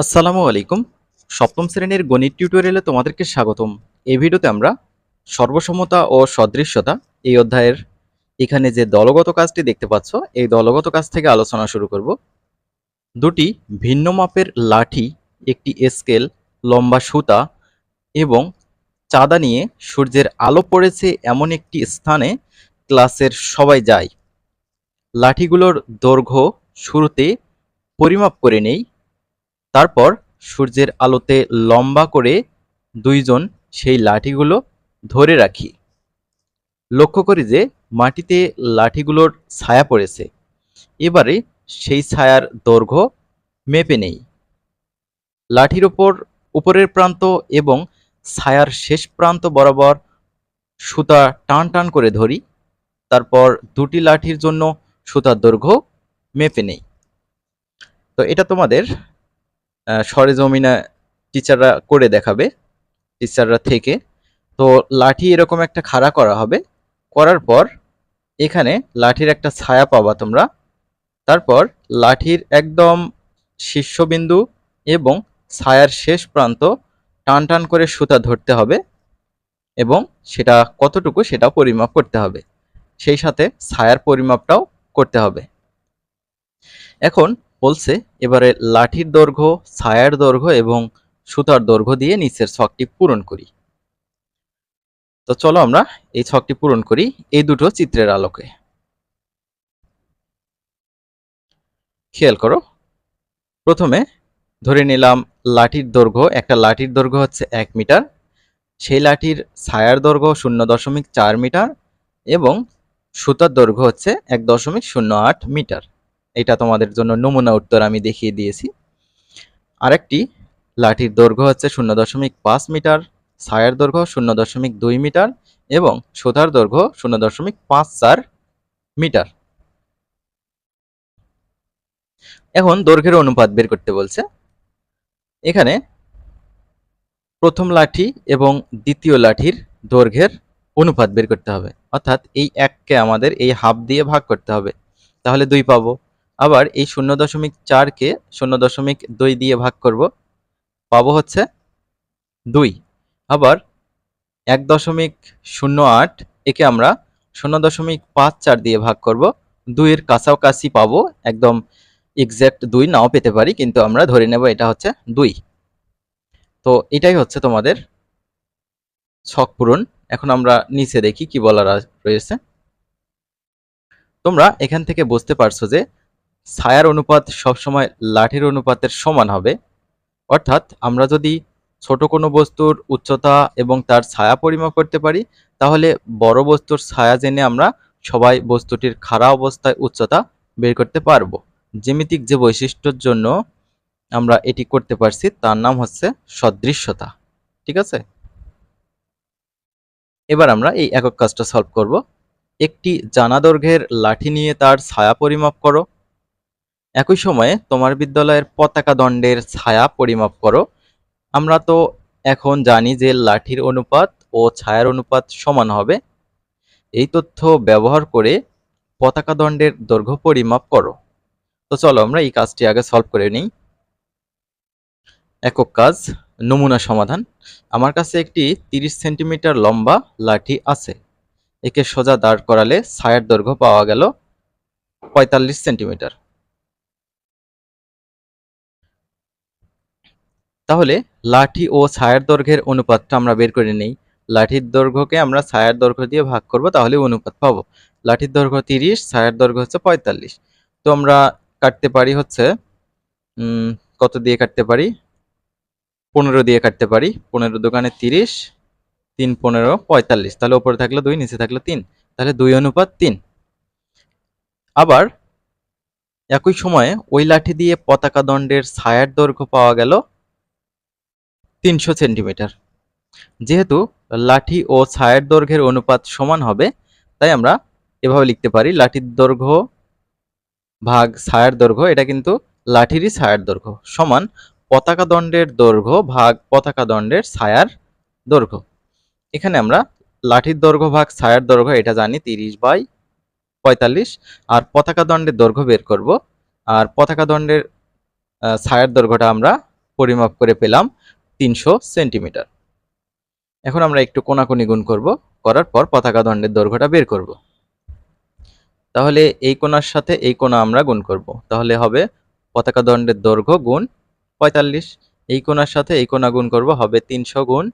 আসসালামু আলাইকুম। সপ্তম শ্রেণির গণিত টিউটোরিয়ালে তোমাদেরকে স্বাগতম। এই ভিডিওতে আমরা সর্বসমতা ও সদৃশ্যতা এই অধ্যায়ের এখানে যে দলগত কাজটি দেখতে পাচ্ছ, এই দলগত কাজ থেকে আলোচনা শুরু করব। দুটি ভিন্ন মাপের লাঠি, একটি স্কেল লম্বা সুতা এবং চাঁদা নিয়ে সূর্যের আলো পড়েছে এমন একটি স্থানে ক্লাসের সবাই যায়। লাঠিগুলোর দৈর্ঘ্য শুরুতে পরিমাপ করে নেই তারপর সূর্যের আলোতে লম্বা করে দুইজন সেই লাঠিগুলো ধরে রাখি। লক্ষ্য করি যে মাটিতে লাঠিগুলোর ছায়া পড়েছে। এবারে সেই ছায়ার দৈর্ঘ্য মেপে নেই। লাঠির ওপর উপরের প্রান্ত এবং ছায়ার শেষ প্রান্ত বরাবর সুতা টান টান করে ধরি। তারপর দুটি লাঠির জন্য সুতার দৈর্ঘ্য মেপে নেই। তো এটা তোমাদের সরেজমিনে টিচাররা করে দেখাবে টিচাররা থেকে। তো লাঠি এরকম একটা খাড়া করা হবে। করার পর এখানে লাঠির একটা ছায়া পাবা তোমরা। তারপর লাঠির একদম শীর্ষবিন্দু এবং ছায়ার শেষ প্রান্ত টান টান করে সুতা ধরতে হবে এবং সেটা কতটুকু সেটা পরিমাপ করতে হবে। সেই সাথে ছায়ার পরিমাপটাও করতে হবে। এখন বলছে, এবারে লাঠির দৈর্ঘ্য, ছায়ার দৈর্ঘ্য এবং সুতার দৈর্ঘ্য দিয়ে নিচের ছকটি পূরণ করি। তো চলো আমরা এই ছকটি পূরণ করি এই দুটো চিত্রের আলোকে। খেয়াল করো, প্রথমে ধরে নিলাম লাঠির দৈর্ঘ্য, একটা লাঠির দৈর্ঘ্য হচ্ছে এক মিটার। সেই লাঠির ছায়ার দৈর্ঘ্য শূন্য দশমিক চার মিটার এবং সুতার দৈর্ঘ্য হচ্ছে এক দশমিক শূন্য আট মিটার। এটা তোমাদের জন্য নমুনা উত্তর আমি দেখিয়ে দিয়েছি। আরেকটি লাঠির দৈর্ঘ্য হচ্ছে শূন্য দশমিক পাঁচ মিটার, ছায়ার দৈর্ঘ্য শূন্য দশমিক দুই মিটার এবং সোধার দৈর্ঘ্য শূন্য দশমিক পাঁচ চার মিটার। এখন দৈর্ঘ্যের অনুপাত বের করতে বলছে। এখানে প্রথম লাঠি এবং দ্বিতীয় লাঠির দৈর্ঘ্যের অনুপাত বের করতে হবে। অর্থাৎ এই এককে আমাদের এই হাফ দিয়ে ভাগ করতে হবে। তাহলে দুই পাবো। আবার এই শূন্য দশমিক চারকে শূন্য দশমিক দুই দিয়ে ভাগ করব। পাবো হচ্ছে দুই। আবার এক দশমিক শূন্য আট একে আমরা শূন্য দশমিক পাঁচ চার দিয়ে ভাগ করব। দুইয়ের কাছাকাছি পাবো, একদম এক্স্যাক্ট দুই নাও পেতে পারি, কিন্তু আমরা ধরে নেব এটা হচ্ছে দুই। তো এটাই হচ্ছে তোমাদের ছক পূরণ। এখন আমরা নিচে দেখি কি বলার রয়েছে। তোমরা এখান থেকে বুঝতে পারছ যে ছায়ার অনুপাত সবসময় লাঠির অনুপাতের সমান হবে। অর্থাৎ আমরা যদি ছোট কোনো বস্তুর উচ্চতা এবং তার ছায়া পরিমাপ করতে পারি, তাহলে বড় বস্তুর ছায়া জেনে আমরা সবাই বস্তুটির খাড়া অবস্থায় উচ্চতা বের করতে পারব। জ্যামিতিক যে বৈশিষ্ট্যর জন্য আমরা এটি করতে পারছি, তার নাম হচ্ছে সদৃশ্যতা। ঠিক আছে? এবার আমরা এই একক কাজটা সলভ করব। একটি জানা দৈর্ঘ্যের লাঠি নিয়ে তার ছায়া পরিমাপ করো। একই সময়ে তোমার বিদ্যালয়ের পতাকা দণ্ডের ছায়া পরিমাপ করো। আমরা তো এখন জানি যে লাঠির অনুপাত ও ছায়ার অনুপাত সমান হবে। এই তথ্য ব্যবহার করে পতাকা দণ্ডের দৈর্ঘ্য পরিমাপ করো। তো চলো আমরা এই কাজটি আগে সলভ করে নিই। একক কাজ, নমুনা সমাধান। আমার কাছে একটি তিরিশ সেন্টিমিটার লম্বা লাঠি আছে। একে সোজা দাঁড় করালে ছায়ার দৈর্ঘ্য পাওয়া গেল পঁয়তাল্লিশ সেন্টিমিটার। তাহলে লাঠি ও ছায়ার দৈর্ঘ্যের অনুপাতটা আমরা বের করে নেই। লাঠির দৈর্ঘ্যকে আমরা ছায়ার দৈর্ঘ্য দিয়ে ভাগ করব, তাহলে অনুপাত পাবো। লাঠির দৈর্ঘ্য তিরিশ, ছায়ার দৈর্ঘ্য হচ্ছে পঁয়তাল্লিশ। তো আমরা কাটতে পারি হচ্ছে কত দিয়ে কাটতে পারি? পনেরো দিয়ে কাটতে পারি। পনেরো দোকানে তিরিশ, তিন পনেরো, পঁয়তাল্লিশ। তাহলে ওপরে থাকল দুই, নিচে থাকল তিন। তাহলে দুই অনুপাত তিন। আবার একই সময়ে ওই লাঠি দিয়ে পতাকা দণ্ডের ছায়ার দৈর্ঘ্য পাওয়া গেল তিনশো সেন্টিমিটার। যেহেতু লাঠি ও ছায়ার দৈর্ঘ্যের অনুপাত সমান হবে, তাই আমরা এভাবে লিখতে পারি, লাঠির দৈর্ঘ্য ভাগ ছায়ার দৈর্ঘ্য, এটা কিন্তু লাঠিরই ছায়ার দৈর্ঘ্য, সমান পতাকা দণ্ডের দৈর্ঘ্য ভাগ পতাকা দণ্ডের ছায়ার দৈর্ঘ্য। এখানে আমরা লাঠির দৈর্ঘ্য ভাগ ছায়ার দৈর্ঘ্য, এটা জানি তিরিশ বাই পঁয়তাল্লিশ, আর পতাকা দণ্ডের দৈর্ঘ্য বের করব, আর পতাকা দণ্ডের ছায়ার দৈর্ঘ্যটা আমরা পরিমাপ করে পেলাম তিনশো সেন্টিমিটার। এখন আমরা একটু কোনাকুনি গুণ করব, করার পর পতাকা দণ্ডের দৈর্ঘ্যটা বের করব। তাহলে এই কোণার সাথে এই কোণা আমরা গুণ করব। তাহলে হবে পতাকা দণ্ডের দৈর্ঘ্য গুণ পঁয়তাল্লিশ। এই কোণার সাথে এই কোণা গুণ করব হবে তিনশো গুণ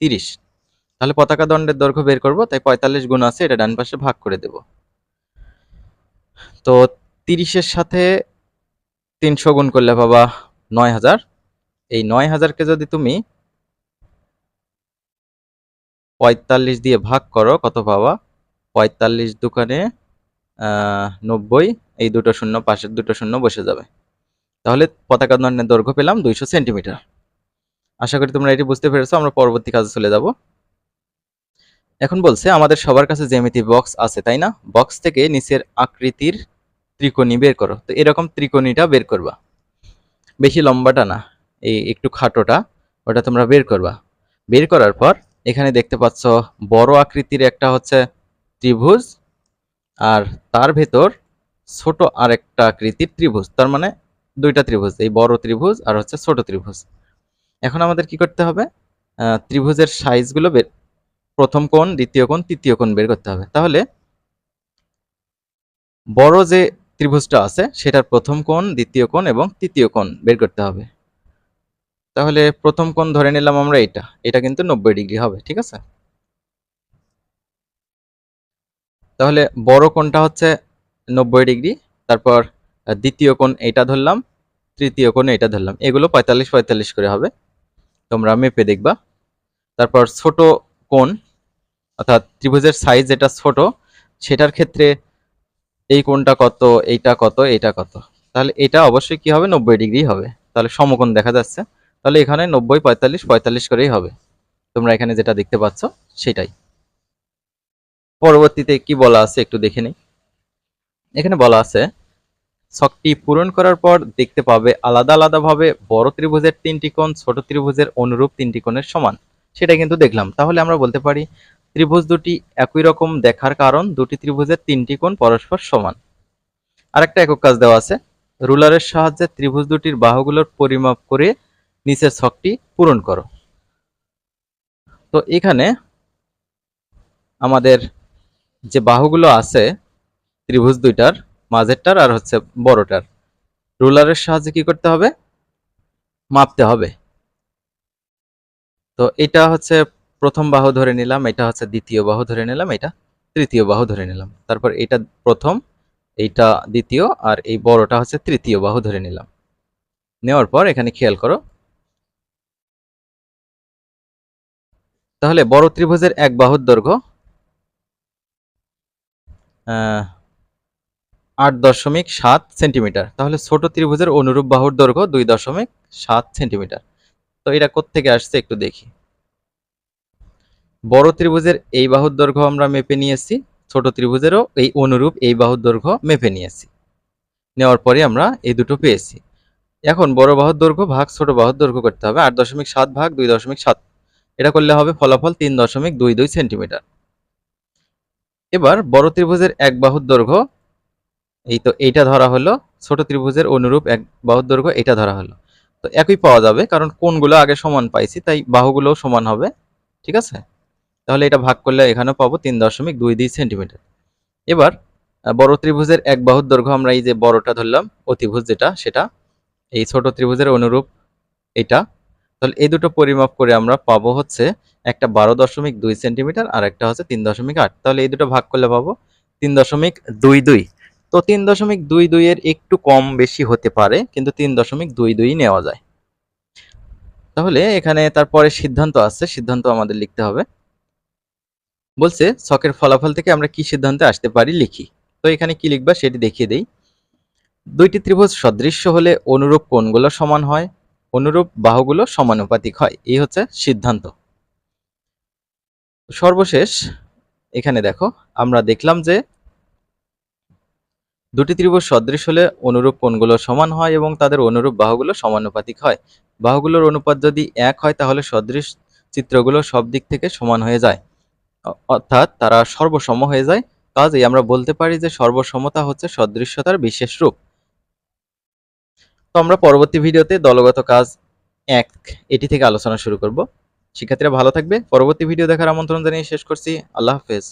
তিরিশ। তাহলে পতাকা দণ্ডের দৈর্ঘ্য বের করব, তাই পঁয়তাল্লিশ গুণ আছে, এটা ডান পাশে ভাগ করে দেব। তো তিরিশের সাথে তিনশো গুণ করলে পাবা নয় হাজার। এই নয় হাজারকে যদি তুমি পঁয়তাল্লিশ দিয়ে ভাগ করো, কত পাবা? পঁয়তাল্লিশ দোকানে নব্বই, এই দুটো শূন্য, পাশের দুটো শূন্য বসে যাবে। তাহলে পতাকা দণ্ডের দৈর্ঘ্য পেলাম দুইশো সেন্টিমিটার। আশা করি তোমরা এটি বুঝতে পেরেছ, আমরা পরবর্তী কাজে চলে যাব। এখন বলছে, আমাদের সবার কাছে জ্যামিতি বক্স আছে, তাই না? বক্স থেকে নিচের আকৃতির ত্রিকোণী বের করো। তো এরকম ত্রিকোণীটা বের করবা। বেশি লম্বাটা না। এই একটু খাটোটা, ওটা তোমরা বের করবা। বের করার পর এখানে দেখতে পাচ্ছ বড় আকৃতির একটা হচ্ছে ত্রিভুজ, আর তার ভেতর ছোট আরেকটা আকৃতির ত্রিভুজ, তার মানে দুইটা ত্রিভুজ, এই বড় ত্রিভুজ আর হচ্ছে ছোট ত্রিভুজ। এখন আমাদের কি করতে হবে? ত্রিভুজের সাইজগুলো বের, প্রথম কোণ, দ্বিতীয় কোণ, তৃতীয় কোণ বের করতে হবে। তাহলে বড় যে ত্রিভুজটা আছে, সেটার প্রথম কোণ, দ্বিতীয় কোণ এবং তৃতীয় কোণ বের করতে হবে। তাহলে প্রথম কোণ ধরে নিলাম আমরা এটা। এটা কিন্তু নব্বই ডিগ্রি হবে, ঠিক আছে? তাহলে বড় কোণটা হচ্ছে নব্বই ডিগ্রি, তারপর দ্বিতীয় কোণ এইটা ধরলাম, তৃতীয় কোণ এটা ধরলাম। এগুলো পঁয়তাল্লিশ পঁয়তাল্লিশ করে হবে। তোমরা মেপে দেখবা। তারপর ছোট কোণ, অর্থাৎ ত্রিভুজের সাইজ যেটা ছোট, সেটার ক্ষেত্রে এই কোণটা কত, এইটা কত এইটা কত। তাহলে এটা অবশ্যই কি হবে? নব্বই ডিগ্রি হবে। তাহলে সমকোণ দেখা যাচ্ছে। তাহলে এখানে নব্বই, পঁয়তাল্লিশ পঁয়তাল্লিশ করেই হবে। তোমরা এখানে যেটা দেখতে পাচ্ছ, সেটাই। পরবর্তীতে কি বলা আছে একটু দেখে নিই। এখানে বলা আছে, ছকটি পূরণ করার পর দেখতে পাবে আলাদা আলাদাভাবে বড় ত্রিভুজের তিনটি কোণ, ছোট ত্রিভুজের অনুরূপ তিনটি কোণের সমান। সেটা কিন্তু দেখলাম। তাহলে আমরা বলতে পারি, ত্রিভুজ দুটি একই রকম দেখার কারণ দুটি ত্রিভুজের তিনটি কোণ পরস্পর সমান। আরেকটা একক কাজ দেওয়া আছে, রুলারের সাহায্যে ত্রিভুজ দুটির বাহুগুলোর পরিমাপ করে নিচের ছকটি পূরণ করো। তো এখানে আমাদের যে বাহুগুলো আছে, ত্রিভুজ দুইটার, মাঝেরটার আর হচ্ছে বড়টার, রুলারের সাহায্যে কি করতে হবে? মাপতে হবে। তো এটা হচ্ছে প্রথম বাহু ধরে নিলাম, এটা হচ্ছে দ্বিতীয় বাহু ধরে নিলাম, এটা তৃতীয় বাহু ধরে নিলাম। তারপর এটা প্রথম, এইটা দ্বিতীয়, আর এই বড়টা হচ্ছে তৃতীয় বাহু ধরে নিলাম। নেওয়ার পর এখানে খেয়াল করো তাহলে বড় ত্রিভুজের এক বাহুর দৈর্ঘ্য আট দশমিক সাত সেন্টিমিটার। তাহলে ছোট ত্রিভুজের অনুরূপ বাহুর দৈর্ঘ্য দুই দশমিক সাত সেন্টিমিটার। তো এটা কোত্থেকে আসছে একটু দেখি। বড় ত্রিভুজের এই বাহুর দৈর্ঘ্য আমরা মেপে নিয়েছি, ছোট ত্রিভুজেরও এই অনুরূপ এই বাহুর দৈর্ঘ্য মেপে নিয়েছি। নেওয়ার পরে আমরা এই দুটো পেয়েছি। এখন বড় বাহুর দৈর্ঘ্য ভাগ ছোট বাহুর দৈর্ঘ্য করতে হবে, আট দশমিক সাত ভাগ দুই দশমিক সাত এটা করলে হবে ফলাফল তিন দশমিক দুই দুই সেন্টিমিটার। এবার বড় ত্রিভুজের এক বাহুর দৈর্ঘ্য, এই তো এইটা ধরা হলো, ছোট ত্রিভুজের অনুরূপ এক বাহুর দৈর্ঘ্য এটা ধরা হলো। তো একই পাওয়া যাবে, কারণ কোনগুলো আগে সমান পাইছি, তাই বাহুগুলোও সমান হবে, ঠিক আছে? তাহলে এটা ভাগ করলে এখানে পাবো তিন দশমিক দুই দুই সেন্টিমিটার। এবার বড় ত্রিভুজের এক বাহুর দৈর্ঘ্য আমরা এই যে বড়টা ধরলাম, অতিভুজ যেটা, সেটা, এই ছোট ত্রিভুজের অনুরূপ এটা তাহলে এই দুটো পরিমাপ করে আমরা পাবো হচ্ছে একটা বারো দশমিক দুই সেন্টিমিটার আর একটা হচ্ছে তিন দশমিক আট। তাহলে এই দুটো ভাগ করলে পাবো তিন দশমিক দুই দুই। তো তিন দশমিক দুই দুই এর একটু কম বেশি হতে পারে, কিন্তু তিন দশমিক দুই দুই নেওয়া যায়। তাহলে এখানে তারপরে সিদ্ধান্ত আছে, সিদ্ধান্ত আমাদের লিখতে হবে। বলছে, ছকের ফলাফল থেকে আমরা কি সিদ্ধান্তে আসতে পারি লিখি। তো এখানে কি লিখবা সেটি দেখিয়ে দেই। দুইটি ত্রিভুজ সদৃশ্য হলে অনুরূপ কোণগুলো সমান হয় অনুরূপ বাহুগুলো সমানুপাতিক হয়। এই হচ্ছে সিদ্ধান্ত। সর্বশেষ, এখানে দেখো, আমরা দেখলাম যে দুটি ত্রিভুজ সদৃশ হলে অনুরূপ কোণগুলো সমান হয় এবং তাদের অনুরূপ বাহুগুলো সমানুপাতিক হয়। বাহুগুলোর অনুপাত যদি এক হয়, তাহলে সদৃশ চিত্রগুলো সব দিক থেকে সমান হয়ে যায়। অর্থাৎ তারা সর্বসম হয়ে যায়। কাজেই আমরা বলতে পারি যে সর্বসমতা হচ্ছে সদৃশ্যতার বিশেষ রূপ। তো আমরা পরবর্তী ভিডিওতে দলগত কাজ এক, এটি থেকে আলোচনা শুরু করব। শিক্ষার্থীরা ভালো থাকবে। পরবর্তী ভিডিও দেখার আমন্ত্রণ জানিয়ে শেষ করছি। আল্লাহ হাফেজ।